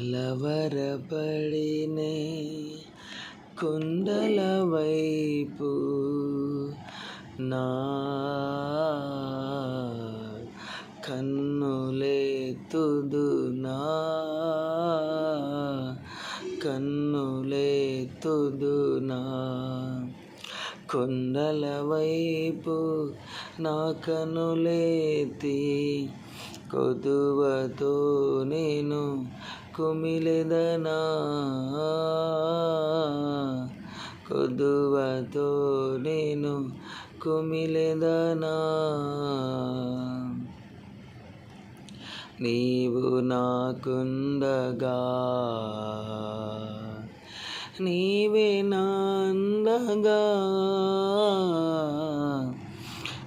కలవరపడినే కుండల వైపు నా కన్నులేతుదునా కన్నులేతుదునా కొండల వైపు నా కనులేతి కొదువతో నేను కుమిలెదనా? కొద్దువతో నేను కుమిలెదనా? నీవు నాకుండగా నీవే నాందగా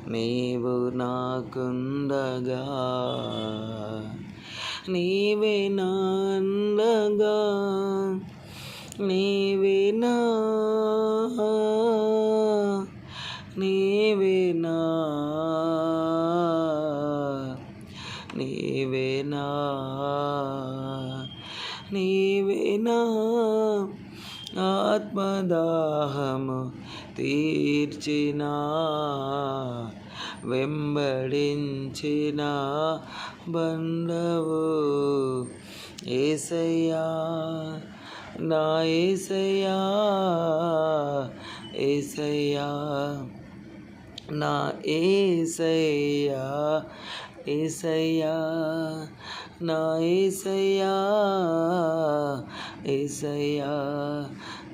నీవు నాకుండగా. నీవే నా తీర్చిన వెంబడించిన బండవు. ఏసయ్యా నా ఏసయ్యా ఏసయ్యా నా ఏసయ్యా ఏసయ్యా నా ఏసయ్యా ఏసయ్యా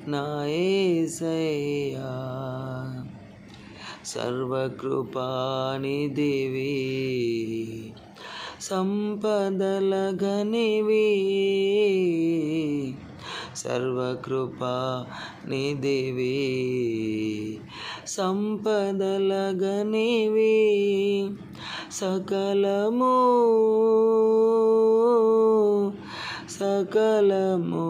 నా ఏసయ్యా. సర్వకృపానిధివి సంపదల గనివి సర్వకృపా నిధివి సంపదల గనివి సకలము సకలము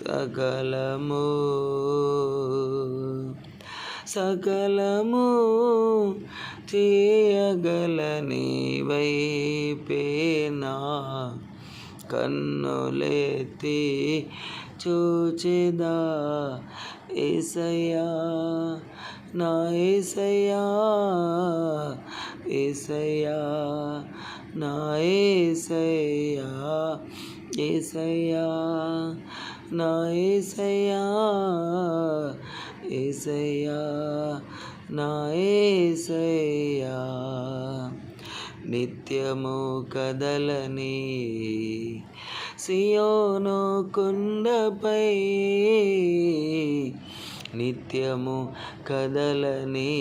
సకలము. సకలము చేయగలని వైపేనా కన్నులెత్తి చూచిదా ఏసయ్యా నా ఏసయ్యా ఏసయ్యా నా ఏసయ్యా ఏసయ్యా నా ఏసయ్యా ఏసయ్యా నా ఏసయ్యా నిత్యము కదలని సియోను కొండపై నిత్యము కదలని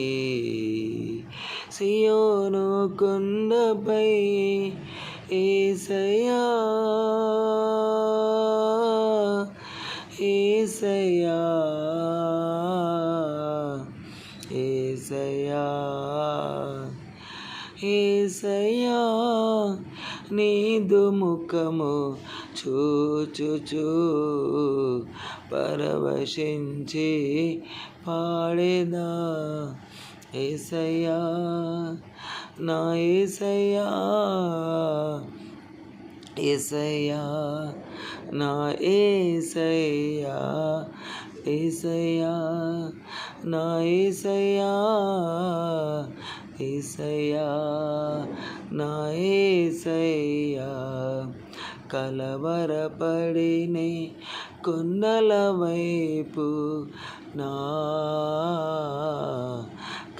సియోను కొండపై ఏసయా ఏసయా ఏసయా ఏసయ్యా నీదు ముఖము చూచుచు పరవశించి పాడేదా. ఏసయ్యా నా ఏసయ్యా ఏసయ్యా నా ఏసయ్యా ఏసయ్యా నా ఏసయ్యా ఏసయ్యా నా ఏసయ్యా. కలవరపడినే కొన్నల వైపు నా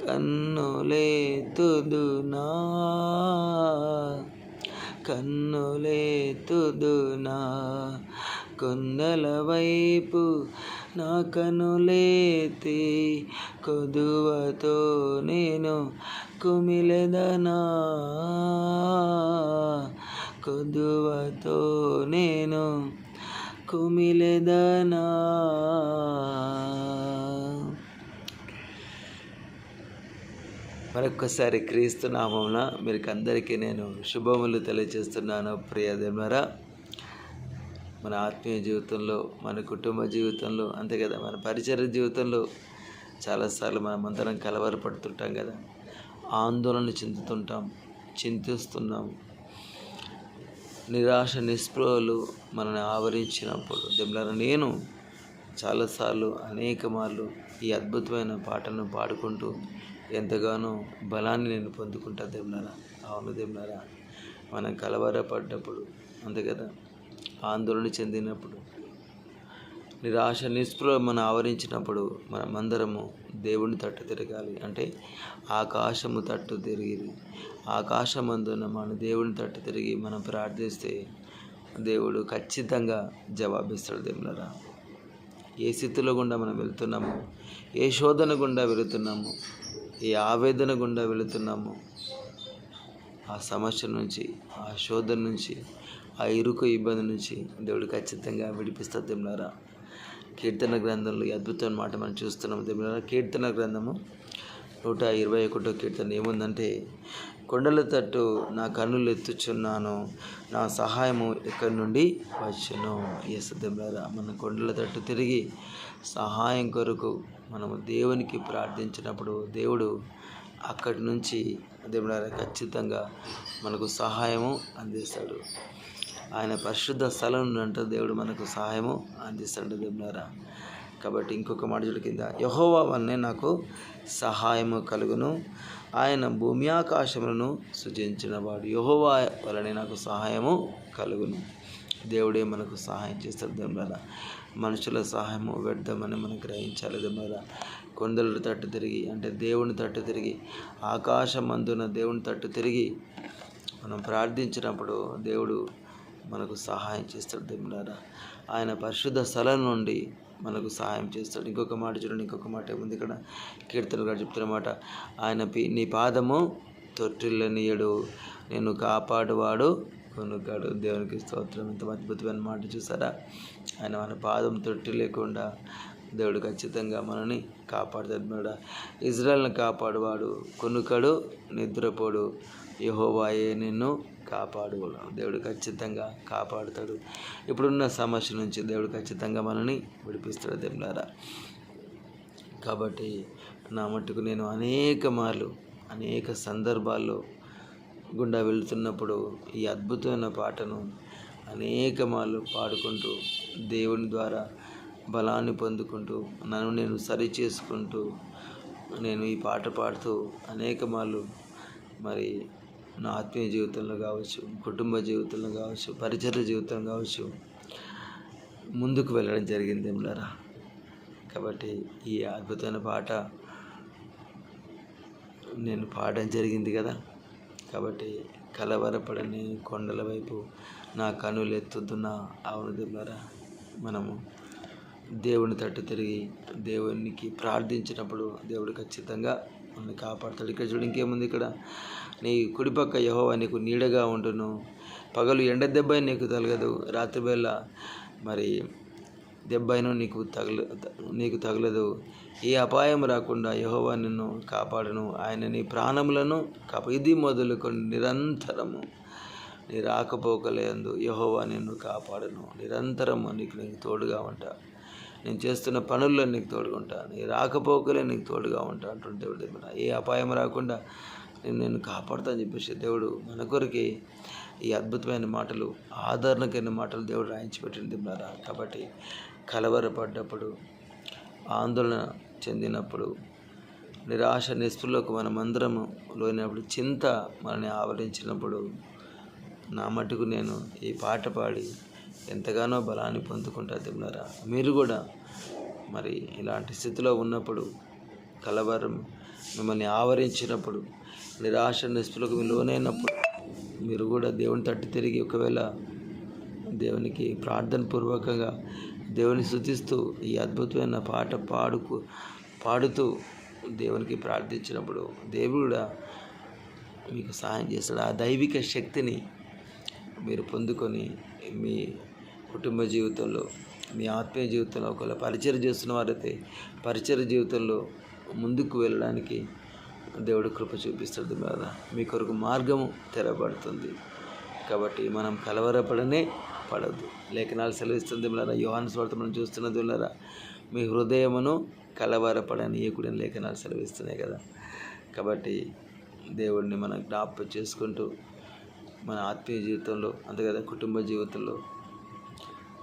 కన్నులేతుదునా కన్నులేతుదునా? కొందల వైపు నా కనులేతి కొదువతో నేను కుమిలెదనా? కొదువతో నేను కుమిలెదనా? మరొక్కసారి క్రీస్తు నామమున మీకు అందరికీ నేను శుభములు తెలియజేస్తున్నాను ప్రియదేమరా మన ఆత్మీయ జీవితంలో మన కుటుంబ జీవితంలో అంతే కదా మన పరిచయ జీవితంలో చాలాసార్లు మనం అందరం కలవరపడుతుంటాం కదా. ఆందోళన చెందుతుంటాం చింతిస్తున్నాం. నిరాశ నిస్పృహలు మనల్ని ఆవరించినప్పుడు దెబ్బలారా నేను చాలాసార్లు అనేక మార్లు ఈ అద్భుతమైన పాటను పాడుకుంటూ ఎంతగానో బలాన్ని నేను పొందుకుంటా దేవులారా. అవును దేవులారా. మనం కలవరపడ్డప్పుడు అంతే కదా ఆందోళన చెందినప్పుడు నిరాశ నిస్పృహ మనం ఆవరించినప్పుడు మనమందరము దేవుని తట్టు తిరగాలి. అంటే ఆకాశము తట్టు తిరిగి ఆకాశమందున మన దేవుని తట్టు తిరిగి మనం ప్రార్థిస్తే దేవుడు ఖచ్చితంగా జవాబిస్తాడు దేవులరా. ఏ స్థితిలో గుండా మనం వెళ్తున్నాము? ఏ శోధన గుండా వెళుతున్నాము? ఈ ఆవేదన గుండా వెళుతున్నాము. ఆ సమస్య నుంచి ఆ శోధన నుంచి ఆ ఇరుకు ఇబ్బంది నుంచి దేవుడు ఖచ్చితంగా విడిపిస్తుంది దేవులారా. కీర్తన గ్రంథంలో అద్భుతమైన మాట మనం చూస్తున్నాం దేవులారా. కీర్తన గ్రంథము నూట ఇరవై ఒకటో కీర్తన ఏముందంటే కొండల తట్టు నా కన్నులు ఎత్తుచున్నాను నా సహాయము ఎక్కడి నుండి వచ్చును? ఎస్ దేవులారా మన కొండల తట్టు తిరిగి సహాయం కొరకు మనము దేవునికి ప్రార్థించినప్పుడు దేవుడు అక్కడి నుంచి దేవుడారా ఖచ్చితంగా మనకు సహాయము అందిస్తాడు. ఆయన పరిశుద్ధ స్థలం అంటే దేవుడు మనకు సహాయము అందిస్తాడు దేవుడారా కాబట్టి ఇంకొక మాట కింద యహోవా వల్లనే నాకు సహాయము కలుగును. ఆయన భూమి ఆకాశములను సృజించిన వాడు యహోవా వలనే నాకు సహాయము కలుగును. దేవుడే మనకు సహాయం చేస్తాడు దేవుడారా మనుషుల సహాయము వ్యర్థమని మనం గ్రహించాలి. దేవుడారా కొండల తట్టు తిరిగి అంటే దేవుని తట్టు తిరిగి ఆకాశం అందున దేవుని తట్టు తిరిగి మనం ప్రార్థించినప్పుడు దేవుడు మనకు సహాయం చేస్తాడు. దేవుడారా ఆయన పరిశుద్ధ స్థలం నుండి మనకు సహాయం చేస్తాడు. ఇంకొక మాట చూడండి. ఇంకొక మాట ఏముంది ఇక్కడ? కీర్తన గారు చెప్తున్నమాట ఆయన పి నీ పాదము తొట్టిల్లనియడు నేను కాపాడువాడు కొనుక్కాడు దేవునికి స్తోత్రం. ఎంత అద్భుతమైన మాట చూసారా? ఆయన మన పాదం తొట్టి లేకుండా దేవుడు ఖచ్చితంగా మనని కాపాడుతాడు ఇజ్రాయల్ని కాపాడువాడు కొనుకడు నిద్రపోడు. యహోవాయే నిన్ను కాపాడు దేవుడు ఖచ్చితంగా కాపాడుతాడు. ఇప్పుడున్న సమస్య నుంచి దేవుడు ఖచ్చితంగా మనని విడిపిస్తాడు దేవులారా. కాబట్టి నా మట్టుకు నేను అనేక మార్లు అనేక సందర్భాల్లో గుండా వెళుతున్నప్పుడు ఈ అద్భుతమైన పాటను అనేక మార్లు పాడుకుంటూ దేవుని ద్వారా బలాన్ని పొందుకుంటూ నన్ను నేను సరి చేసుకుంటూ నేను ఈ పాట పాడుతూ అనేక మార్లు మరి నా ఆత్మీయ జీవితంలో కావచ్చు కుటుంబ జీవితంలో కావచ్చు పరిచయ జీవితంలో కావచ్చు ముందుకు వెళ్ళడం జరిగింది ఏమిలారా కాబట్టి ఈ అద్భుతమైన పాట నేను పాడడం జరిగింది కదా. కాబట్టి కలవరపడని కొండల వైపు నా కనులు ఎత్తుతున్న అవును మనము దేవుని తట్టు తిరిగి దేవునికి ప్రార్థించినప్పుడు దేవుడు ఖచ్చితంగా మనల్ని కాపాడుతాడు. ఇక్కడ చూడు ఇంకేముంది ఇక్కడ? నీ కుడిపక్క యహోవా నీకు నీడగా ఉంటును పగలు ఎండ దెబ్బ నీకు తగలదు. రాత్రివేళ మరి దెబ్బైనా నీకు తగల నీకు తగలదు. ఏ అపాయం రాకుండా యహోవా నిన్ను కాపాడును. ఆయన నీ ప్రాణములను కాప ఇది మొదలుకొని నిరంతరము నీ రాకపోకలేందు యహోవా నిన్ను కాపాడును. నిరంతరము నీకు నీకు తోడుగా ఉంటా. నేను చేస్తున్న పనుల్లో నీకు తోడుగా ఉంటా. నీ రాకపోకలే నీకు తోడుగా ఉంటా అంటుంటే దేవుడు. ఏ అపాయం రాకుండా నేను నేను కాపాడుతా అని చెప్పేసి దేవుడు మన కొరికి ఈ అద్భుతమైన మాటలు ఆదరణకైన మాటలు దేవుడు రాయించి పెట్టింది దేవుడారా కాబట్టి కలవరపడ్డప్పుడు ఆందోళన చెందినప్పుడు నిరాశ నిస్పృహలకు మనమందరము లోనప్పుడు చింత మనని ఆవరించినప్పుడు నా మటుకు నేను ఈ పాట పాడి ఎంతగానో బలాన్ని పొందుకుంటా తిమ్మారా మీరు కూడా మరి ఇలాంటి స్థితిలో ఉన్నప్పుడు కలవరం మిమ్మల్ని ఆవరించినప్పుడు నిరాశ నిస్పులకు లోనైనప్పుడు మీరు కూడా దేవుని తట్టు తిరిగి ఒకవేళ దేవునికి ప్రార్థన పూర్వకంగా దేవుని శుతిస్తూ ఈ అద్భుతమైన పాట పాడుకు పాడుతూ దేవునికి ప్రార్థించినప్పుడు దేవుడు కూడా మీకు సహాయం చేస్తాడు. ఆ దైవిక శక్తిని మీరు పొందుకొని మీ కుటుంబ జీవితంలో మీ ఆత్మీయ జీవితంలో ఒకవేళ పరిచయం చేస్తున్న వారైతే పరిచయ జీవితంలో ముందుకు వెళ్ళడానికి దేవుడు కృప చూపిస్తుంది కదా మీ కొరకు మార్గము తెరబడుతుంది కాబట్టి మనం కలవరపడనే పడద్దు లేఖనాలు సెలవిస్తుంది మిలరా యోహాను స్వార్థ మనం చూస్తున్నది మిలారా మీ హృదయమును కలవరపడనీయకుడిని లేఖనాలు సెలవిస్తున్నాయి కదా. కాబట్టి దేవుడిని మనం జ్ఞాప చేసుకుంటూ మన ఆత్మీయ జీవితంలో అంతే కదా కుటుంబ జీవితంలో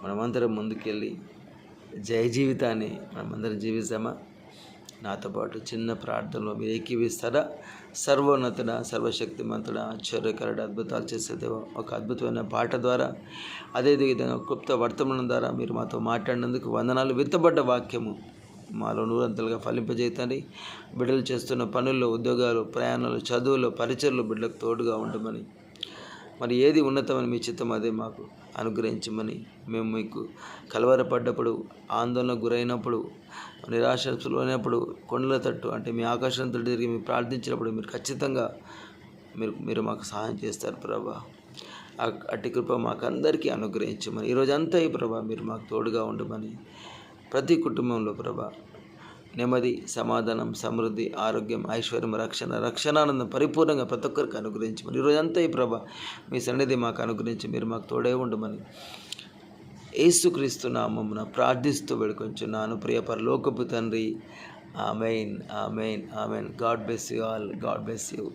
మనమందరం ముందుకెళ్ళి జయ జీవితాన్ని మనమందరం జీవిస్తామా? నాతో పాటు చిన్న ప్రార్థనలో మీరు ఏకీవిస్తారా సర్వోన్నతుడ సర్వశక్తిమంతుడ ఆశ్చర్యకరుడు అద్భుతాలు చేసే ఒక అద్భుతమైన పాట ద్వారా అదేవిధంగా క్లుప్త వర్తమానం ద్వారా మీరు మాతో మాట్లాడినందుకు వందనాలు. విత్తబడ్డ వాక్యము మాలో నూరంతలుగా ఫలింపజేతండి బిడ్డలు చేస్తున్న పనుల్లో ఉద్యోగాలు ప్రయాణాలు చదువులు పరిచయలు బిడ్డలకు తోడుగా ఉండమని మరి ఏది ఉన్నతమని మీ చిత్తం అదే మాకు అనుగ్రహించమని మేము మీకు కలవరపడ్డప్పుడు ఆందోళనకు గురైనప్పుడు నిరాశలోనప్పుడు కొండల తట్టు అంటే మీ ఆకాశం తట్టు తిరిగి మీరు ప్రార్థించినప్పుడు మీరు ఖచ్చితంగా మీరు మీరు మాకు సహాయం చేస్తారు ప్రభా. అట్టి కృప మాకు అందరికీ అనుగ్రహించమని ఈరోజంతా ఈ ప్రభా మీరు మాకు తోడుగా ఉండమని ప్రతి కుటుంబంలో ప్రభా నెమ్మది సమాధానం సమృద్ధి ఆరోగ్యం ఐశ్వర్యం రక్షణ రక్షణానందం పరిపూర్ణంగా ప్రతి ఒక్కరికి అనుగ్రహించమని ఈరోజంతా ఈ ప్రభ మీ సన్నిధి మాకు అనుగ్రహించి మీరు మాకు తోడే ఉండమని ఏసుక్రీస్తు నామమున ప్రార్థిస్తూ వేడుకొంచున్నాను. ప్రియ పరలోకపు తండ్రి amen amen amen. God bless you all. God bless you.